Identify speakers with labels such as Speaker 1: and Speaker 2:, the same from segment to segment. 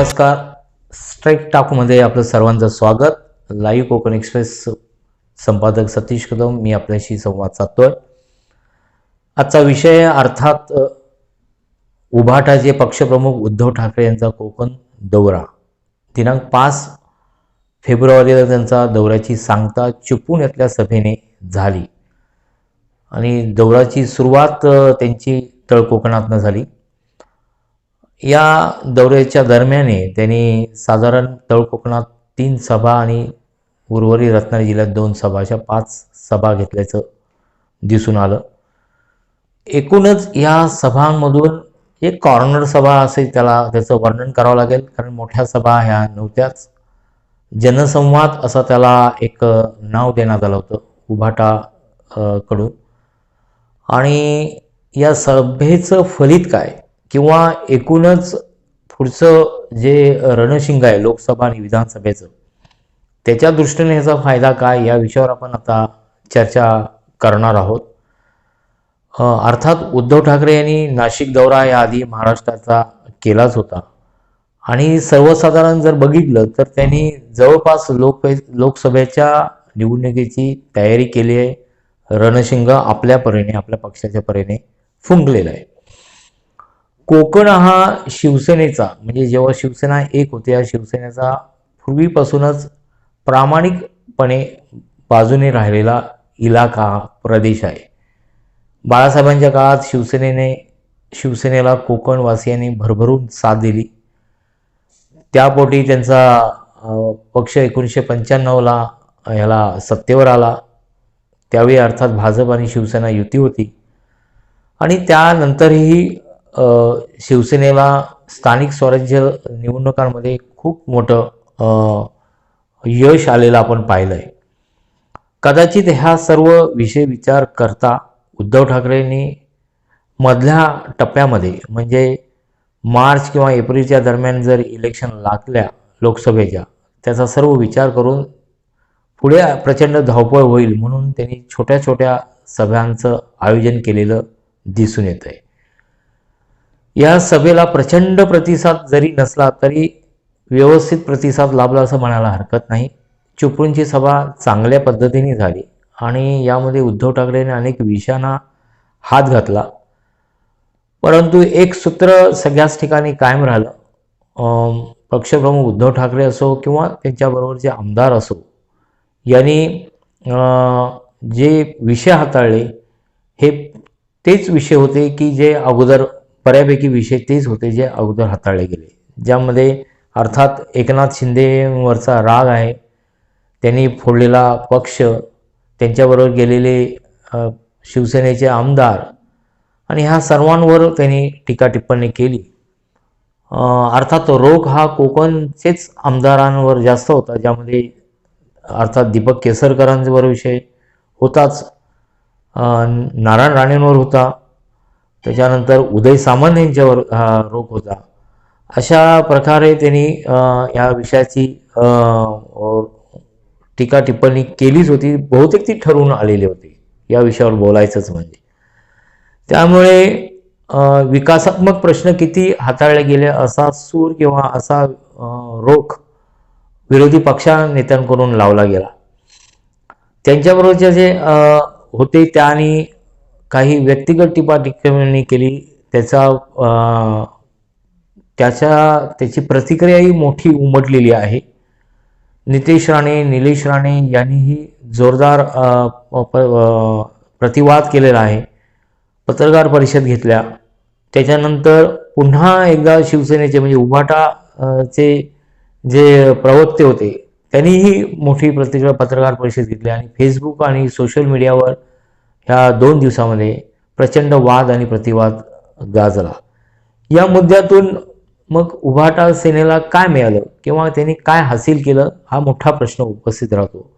Speaker 1: नमस्कार. स्ट्राईक टाकमध्ये आपलं सर्वांचं स्वागत. लाईव्ह कोकण एक्सप्रेस संपादक सतीश कदम मी आपल्याशी संवाद साधतोय. आजचा विषय अर्थात उभाटाचे पक्षप्रमुख उद्धव ठाकरे यांचा कोकण दौरा. दिनांक पाच फेब्रुवारीला त्यांचा दौऱ्याची सांगता चिपून यातल्या सभेने झाली. आणि दौऱ्याची सुरुवात त्यांची तळ कोकणातनं झाली. या दौऱ्याच्या दरम्याने त्यांनी साधारण तळ कोकणात तीन सभा आणि उर्वरित रत्नागिरी जिल्ह्यात दोन सभा अशा पाच सभा घेतल्याचं दिसून आलं. एकूणच या सभांमधून एक कॉर्नर सभा असे त्याला त्याचं वर्णन करावं लागेल. कारण मोठ्या सभा ह्या नव्हत्याच. जनसंवाद असं त्याला एक नाव देण्यात आलं होतं उभाटा कडून. आणि या सभेचं फलित काय? किंवा एकूणच पुढचं जे रणशिंग आहे लोकसभा आणि विधानसभेचं त्याच्या दृष्टीने ह्याचा फायदा काय या विषयावर आपण आता चर्चा करणार आहोत. अर्थात उद्धव ठाकरे यांनी नाशिक दौरा याआधी महाराष्ट्राचा केलाच होता. आणि सर्वसाधारण जर बघितलं तर त्यांनी जवळपास लोक लोकसभेच्या निवडणुकीची तयारी केली आहे. रणशिंग आपल्या परीने आपल्या पक्षाच्या परीने फुंकलेला आहे. कोकण हा शिवसेनेचा म्हणजे जेव्हा शिवसेना एक होते या शिवसेनेचा पूर्वीपासूनच प्रामाणिकपणे बाजूने राहिलेला इलाका हा प्रदेश आहे. बाळासाहेबांच्या काळात शिवसेनेने शिवसेनेला कोकणवासियांनी भरभरून साथ दिली. त्यापोटी त्यांचा पक्ष एकोणीसशे पंच्याण्णवला ह्याला सत्तेवर आला. त्यावेळी अर्थात भाजप आणि शिवसेना युती होती. आणि त्यानंतरही शिवसेनेला स्थानिक स्वराज्य निवडणुकांमध्ये खूप मोठं यश आलेलं आपण पाहिलं आहे कदाचित ह्या सर्व विषय विचार करता उद्धव ठाकरेंनी मधल्या टप्प्यामध्ये म्हणजे मार्च किंवा एप्रिलच्या दरम्यान जर इलेक्शन लागल्या लोकसभेच्या त्याचा सर्व विचार करून पुढे प्रचंड धावपळ होईल म्हणून त्यांनी छोट्या छोट्या सभांचं आयोजन केलेलं दिसून येत आहे या सभेला प्रचंड प्रतिसाद जरी नसला तरी व्यवस्थित प्रतिसाद लाभला असं म्हणायला हरकत नाही. चिपळूणची सभा चांगल्या पद्धतीने झाली आणि यामध्ये उद्धव ठाकरेने अनेक विषयांना हात घातला. परंतु एक सूत्र सगळ्याच ठिकाणी कायम राहिलं. पक्षप्रमुख उद्धव ठाकरे असो किंवा त्यांच्याबरोबरचे आमदार असो यांनी जे विषय हाताळले हे तेच विषय होते की जे अगोदर बऱ्यापैकी विषय तेच होते जे अगोदर हाताळले गेले. ज्यामध्ये अर्थात एकनाथ शिंदेवरचा राग आहे त्यांनी फोडलेला पक्ष त्यांच्याबरोबर गेलेले शिवसेनेचे आमदार आणि ह्या सर्वांवर त्यांनी टीका टिप्पणी केली. अर्थात रोग हा कोकणचेच आमदारांवर जास्त होता ज्यामध्ये अर्थात दीपक केसरकरांवर विषय होताच. नारायण राणेंवर होता. त्याच्यानंतर उदय सामंत यांच्यावर रोग रोख होता. अशा प्रकारे त्यांनी या विषयाची टीका टिप्पणी केलीच होती. बहुतेक ती ठरवून आलेली होती. या विषयावर बोलायचंच म्हणजे. त्यामुळे विकासात्मक प्रश्न किती हाताळले गेले असा सूर किंवा असा रोख विरोधी पक्षा नेत्यांकडून लावला गेला. त्यांच्याबरोबरचे जे होते होते आणि काही व्यक्तिगत टीपा टिप्पणी केली त्याचा त्याच्या त्याची प्रतिक्रियाही मोठी उमटलेली आहे. नितेश राणे निलेश राणे यांनीही जोरदार प- प्रतिवाद केलेला आहे. पत्रकार परिषद घेतल्या. त्याच्यानंतर पुन्हा एकदा शिवसेनेचे म्हणजे उभाटा चे जे प्रवक्ते होते त्यांनीही मोठी प्रतिक्रिया पत्रकार परिषद घेतली आणि फेसबुक आणि सोशल मीडियावर ह्या दोन दिवसामध्ये प्रचंड वाद आणि प्रतिवाद गाजला. या मुद्द्यातून मग उभाटा सेनेला काय मिळालं किंवा त्यांनी काय हासिल केलं हा मोठा प्रश्न उपस्थित राहतो.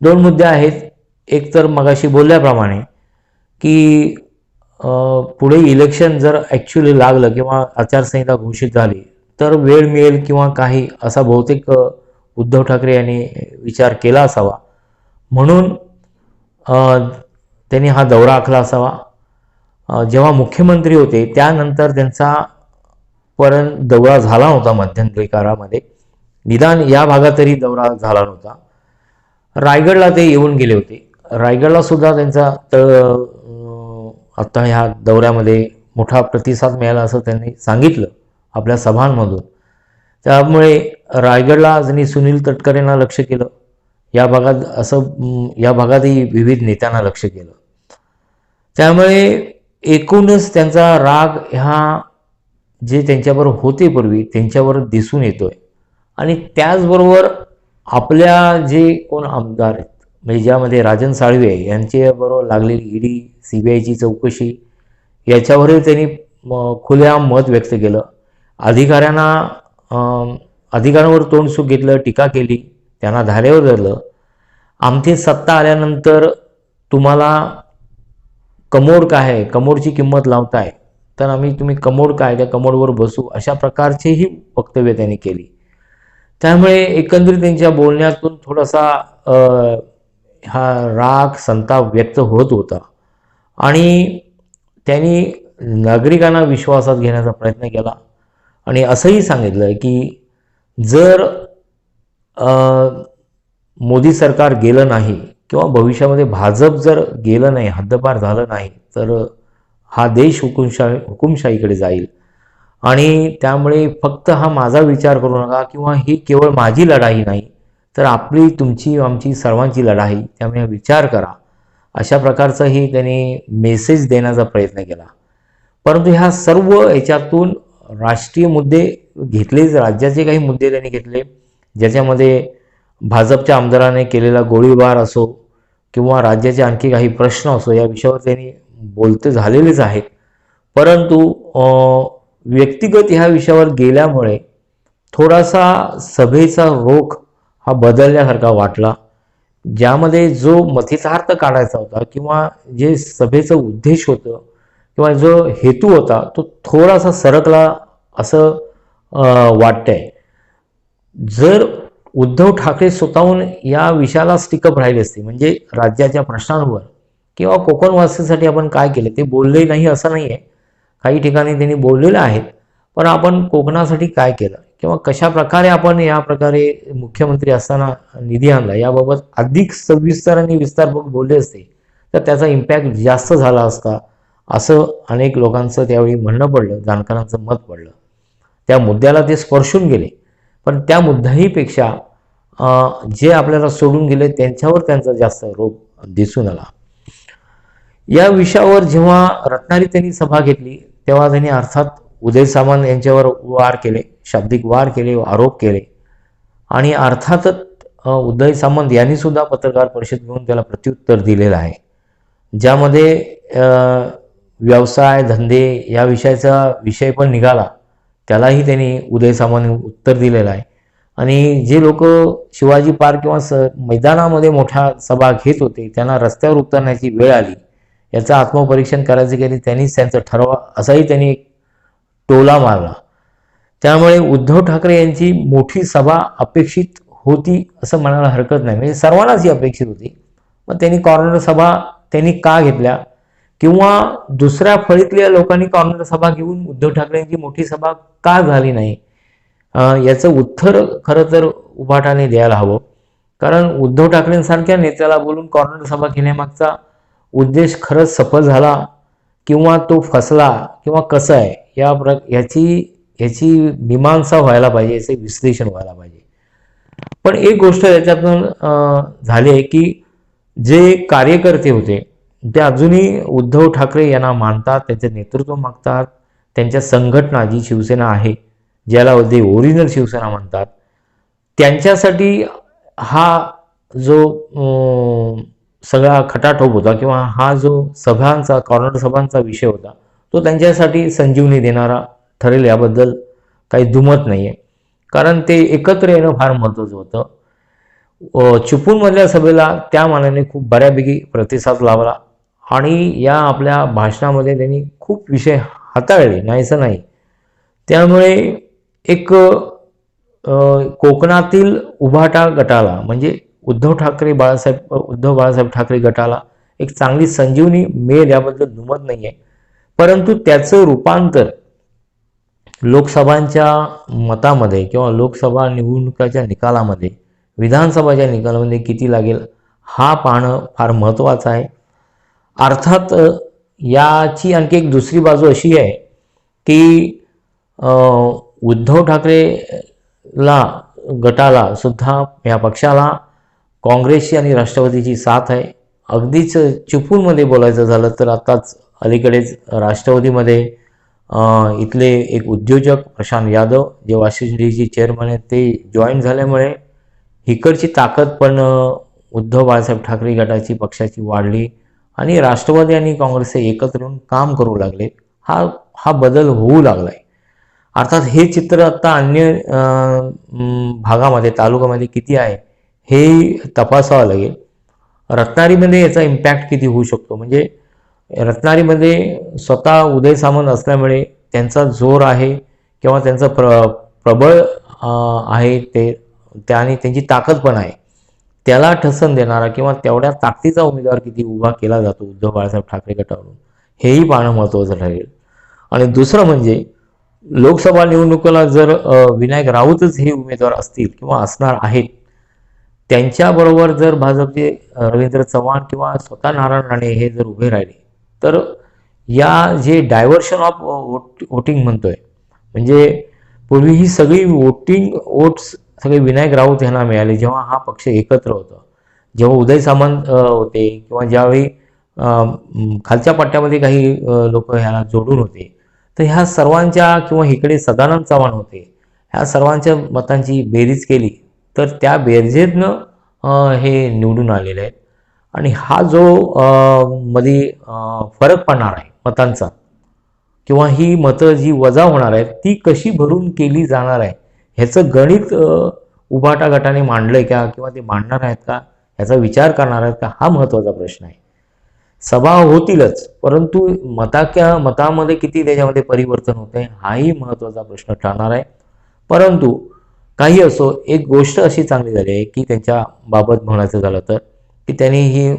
Speaker 1: दोन मुद्दे आहेत. एक तर मगाशी बोलल्याप्रमाणे की पुढे इलेक्शन जर ॲक्च्युली लागलं किंवा आचारसंहिता घोषित झाली तर वेळ मिळेल किंवा काही असा बहुतेक उद्धव ठाकरे यांनी विचार केला असावा. म्हणून त्यांनी हा दौरा आखला असावा. जेव्हा मुख्यमंत्री होते त्यानंतर त्यांचा पर्यंत दौरा झाला नव्हता मध्यंतरी काळामध्ये. निदान या भागात तरी दौरा झाला नव्हता. रायगडला ते येऊन गेले होते. रायगडला सुद्धा त्यांचा तळ आत्ता ह्या दौऱ्यामध्ये मोठा प्रतिसाद मिळाला असं त्यांनी सांगितलं आपल्या सभांमधून. त्यामुळे रायगडला त्यांनी सुनील तटकरेंना लक्ष केलं या भागात असं या भागातही विविध नेत्यांना लक्ष केलं. त्यामुळे एकूणच त्यांचा राग ह्या जे त्यांच्यावर होते पूर्वी त्यांच्यावर दिसून येतोय. आणि त्याचबरोबर आपल्या जे कोण आमदार आहेत म्हणजे ज्यामध्ये राजन साळवे यांच्याबरोबर लागलेली ईडी सी बी आयची चौकशी याच्यावरही त्यांनी खुल्या मत व्यक्त केलं. अधिकाऱ्यांना अधिकाऱ्यांवर तोंडसुख घेतलं टीका केली. त्यांना धारेवर धरलं. आमची सत्ता आल्यानंतर तुम्हाला कमोड काय आहे? कमोडची किंमत लावताय. तर आम्ही तुम्ही कमोड काय? त्या कमोडवर बसू अशा प्रकारचीही वक्तव्य त्यांनी केली. त्यामुळे एकंदरीत त्यांच्या बोलण्यातून थोडासा हा राग संताप व्यक्त होत होता. आणि त्यांनी नागरिकांना विश्वासात घेण्याचा प्रयत्न केला. आणि असंही सांगितलं की जर मोदी सरकार गेलं नाही किंवा भविष्यामध्ये भाजप जर गेलं नाही हद्दपार झालं नाही तर हा देश हुकुमशाही हुकुमशाहीकडे जाईल. आणि त्यामुळे फक्त हा माझा विचार करू नका किंवा ही केवळ माझी लढाई नाही तर आपली तुमची आमची सर्वांची लढाई त्यामुळे विचार करा. अशा प्रकारचाही त्यांनी मेसेज देण्याचा प्रयत्न केला. परंतु ह्या सर्व याच्यातून राष्ट्रीय मुद्दे घेतलेच राज्याचे काही मुद्दे त्यांनी घेतले. ज्याच्यामध्ये भाजपच्या आमदाराने केलेला गोळीबार असो किंवा राज्याचे आणखी काही प्रश्न असो या विषयावर त्यांनी बोलते झालेलेच आहेत. परंतु व्यक्तिगत ह्या विषयावर गेल्यामुळे थोडासा सभेचा रोख हा बदलण्यासारखा वाटला ज्यामध्ये जो मथितार्थ काढायचा होता किंवा जे सभेचं उद्देश होतं किंवा जो हेतू होता तो थोडासा सरकला असं वाटतंय. जर उद्धव ठाकरे स्वतःहून या विषयाला स्टिकअप राहिले असते म्हणजे राज्याच्या प्रश्नांवर किंवा कोकणवासीसाठी आपण काय केले ते बोलले नाही असं नाही आहे काही ठिकाणी त्यांनी बोललेलं आहेत पण आपण कोकणासाठी काय केलं किंवा कशा प्रकारे आपण या प्रकारे मुख्यमंत्री असताना निधी आणला याबाबत अधिक सविस्तर आणि विस्तारपूर्वक बोलले असते तर त्याचा इम्पॅक्ट जास्त झाला असता असं अनेक लोकांचं त्यावेळी म्हणणं पडलं जाणकारांचं मत पडलं. त्या मुद्द्याला ते स्पर्शून गेले. पण त्या मुद्दाहीपेक्षा जे आपल्याला सोडून गेले त्यांच्यावर त्यांचा जास्त रोग दिसून आला. या विषयावर जेव्हा रत्नारी त्यांनी सभा घेतली तेव्हा त्यांनी अर्थात उदय सामंत यांच्यावर वार केले शाब्दिक वार केले आरोप केले. आणि अर्थातच उदय सामंत यांनी सुद्धा पत्रकार परिषद घेऊन त्याला प्रत्युत्तर दिलेलं आहे. ज्यामध्ये व्यवसाय धंदे या विषयाचा विषय पण निघाला. त्यालाही त्यांनी उदय सामंत उत्तर दिलेलं आहे. आणि जे लोक शिवाजी पार्क किंवा स मैदानामध्ये मोठ्या सभा घेत होते त्यांना रस्त्यावर उतरण्याची वेळ आली. याचं आत्मपरीक्षण करायचं की त्यांनीच त्यांचं ठरवा असाही त्यांनी एक टोला मारला. त्यामुळे उद्धव ठाकरे यांची मोठी सभा अपेक्षित होती असं म्हणायला हरकत नाही. म्हणजे सर्वांनाच ही अपेक्षित होती. मग त्यांनी कॉर्नर सभा त्यांनी का घेतल्या? किंवा दुसऱ्या फळीतल्या लोकांनी कॉर्नर सभा घेऊन उद्धव ठाकरेंची मोठी सभा का झाली नाही? याचं उत्तर खरं तर उभाटाने द्यायला हवं. कारण उद्धव ठाकरेंसारख्या नेत्याला बोलून कॉर्नर सभा घेण्यामागचा उद्देश खरंच सफल झाला किंवा तो फसला किंवा कसं आहे या प्र याची याची मीमांसा व्हायला पाहिजे याचे विश्लेषण व्हायला पाहिजे. पण एक गोष्ट याच्यातून झाली आहे की जे कार्यकर्ते होते ते अजूनही उद्धव ठाकरे यांना मानतात त्यांचे नेतृत्व मागतात त्यांच्या संघटना जी शिवसेना आहे ज्याला जे ओरिजिनल शिवसेना म्हणतात त्यांच्यासाठी हा जो सगळा खटाटोप होता किंवा हा जो सभांचा कॉर्नर सभांचा विषय होता तो त्यांच्यासाठी संजीवनी देणारा ठरेल याबद्दल काही दुमत नाही आहे कारण ते एकत्र येणं फार महत्त्वाचं होतं. चिपूनमधल्या चिपळूणमधल्या सभेला त्या मानाने खूप बऱ्यापैकी प्रतिसाद लावला आणि या आपल्या भाषणामध्ये त्यांनी खूप विषय हाताळले नाहीसं नाही. त्यामुळे एक कोकणातील उभाटा गटाला म्हणजे उद्धव ठाकरे बाळासाहेब उद्धव बाळासाहेब ठाकरे गटाला एक चांगली संजीवनी मिळेल याबद्दल दुमत नाही आहे परंतु त्याचं रूपांतर लोकसभांच्या मतामध्ये किंवा लोकसभा निवडणुकाच्या निकालामध्ये विधानसभाच्या निकालामध्ये किती लागेल हा पाहणं फार महत्त्वाचं आहे. अर्थात याची आणखी एक दुसरी बाजू अशी आहे की उद्धव ठाकरेला गटाला सुद्धा या पक्षाला काँग्रेसची आणि राष्ट्रवादीची साथ आहे. अगदीच चिपूनमध्ये बोलायचं झालं तर आत्ताच अलीकडेच राष्ट्रवादीमध्ये इथले एक उद्योजक प्रशांत यादव जे वाशिम डीचे चेअरमन आहेत ते जॉईन झाल्यामुळे इकडची ताकद पण उद्धव बाळासाहेब ठाकरे गटाची पक्षाची वाढली. आणि राष्ट्रवादी आणि काँग्रेस हे एकत्र येऊन काम करू लागले. हा हा बदल होऊ लागला आहे अर्थात हे चित्र आत्ता अन्य भागामध्ये तालुक्यामध्ये किती आहे हे तपासावं लागेल. रत्नारीमध्ये याचा इम्पॅक्ट किती होऊ शकतो? म्हणजे रत्नारीमध्ये स्वतः उदय सामंत असल्यामुळे त्यांचा जोर आहे किंवा त्यांचं प्र प्रबळ आहे ते त्या आणि त्यांची ताकद पण आहे. त्याला ठसन देणारा किंवा तेवढ्या ताकदीचा उमेदवार किती उभा केला जातो उद्धव बाळासाहेब ठाकरे गटावरून हेही पाहणं महत्त्वाचं ठरेल. आणि दुसरं म्हणजे लोकसभा निवडणुकीला जर विनायक राऊतच हे उमेदवार असतील किंवा असणार आहेत त्यांच्याबरोबर जर भाजपचे रवींद्र चव्हाण किंवा स्वतः नारायण राणे हे जर उभे राहिले तर या जे डायव्हर्शन ऑफ वोट वोटिंग म्हणतोय म्हणजे पूर्वी ही सगळी वोटिंग वोट्स सगळे विनायक राऊत यांना मिळाले. जेव्हा हा पक्ष एकत्र होता जेव्हा उदय सामंत होते किंवा ज्यावेळी खालच्या पट्ट्यामध्ये काही लोक ह्याला जोडून होते तर ह्या सर्वांच्या किंवा इकडे सदानंद चव्हाण होते ह्या सर्वांच्या मतांची बेरीज केली तर त्या बेरजेतनं हे निवडून आलेले आहेत. आणि हा जो मध्ये फरक पडणार आहे मतांचा किंवा ही मतं जी वजा होणार आहेत ती कशी भरून केली जाणार आहे ह्याचं गणित उभाटा गटाने मांडलंय का किंवा ते मांडणार आहेत का? ह्याचा विचार करणार आहेत का? हा महत्त्वाचा प्रश्न आहे. सभा होतीलच परंतु मताक्या मतामध्ये किती त्याच्यामध्ये परिवर्तन होते हाही महत्त्वाचा प्रश्न ठरणार आहे. परंतु काही असो एक गोष्ट अशी चांगली झाली आहे की त्यांच्या बाबत म्हणायचं झालं तर की त्यांनी ही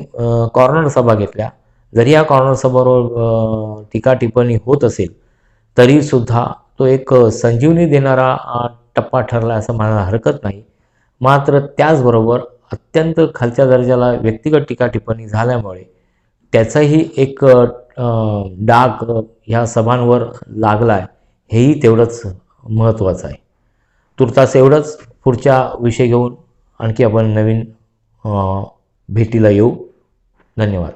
Speaker 1: कॉर्नर सभा घेतल्या. जरी या कॉर्नर सभावर टीका टिप्पणी होत असेल तरी सुद्धा तो एक संजीवनी देणारा टप्पा ठरला असं म्हणायला हरकत नाही. मात्र त्याचबरोबर अत्यंत खालच्या दर्जाला व्यक्तिगत टीका टिप्पणी झाल्यामुळे त्याचाही एक डाग ह्या सभांवर लागला आहे हेही तेवढंच महत्त्वाचं आहे. तुर्तास एवढंच. पुढच्या विषय घेऊन आणखी आपण नवीन भेटीला येऊ. धन्यवाद.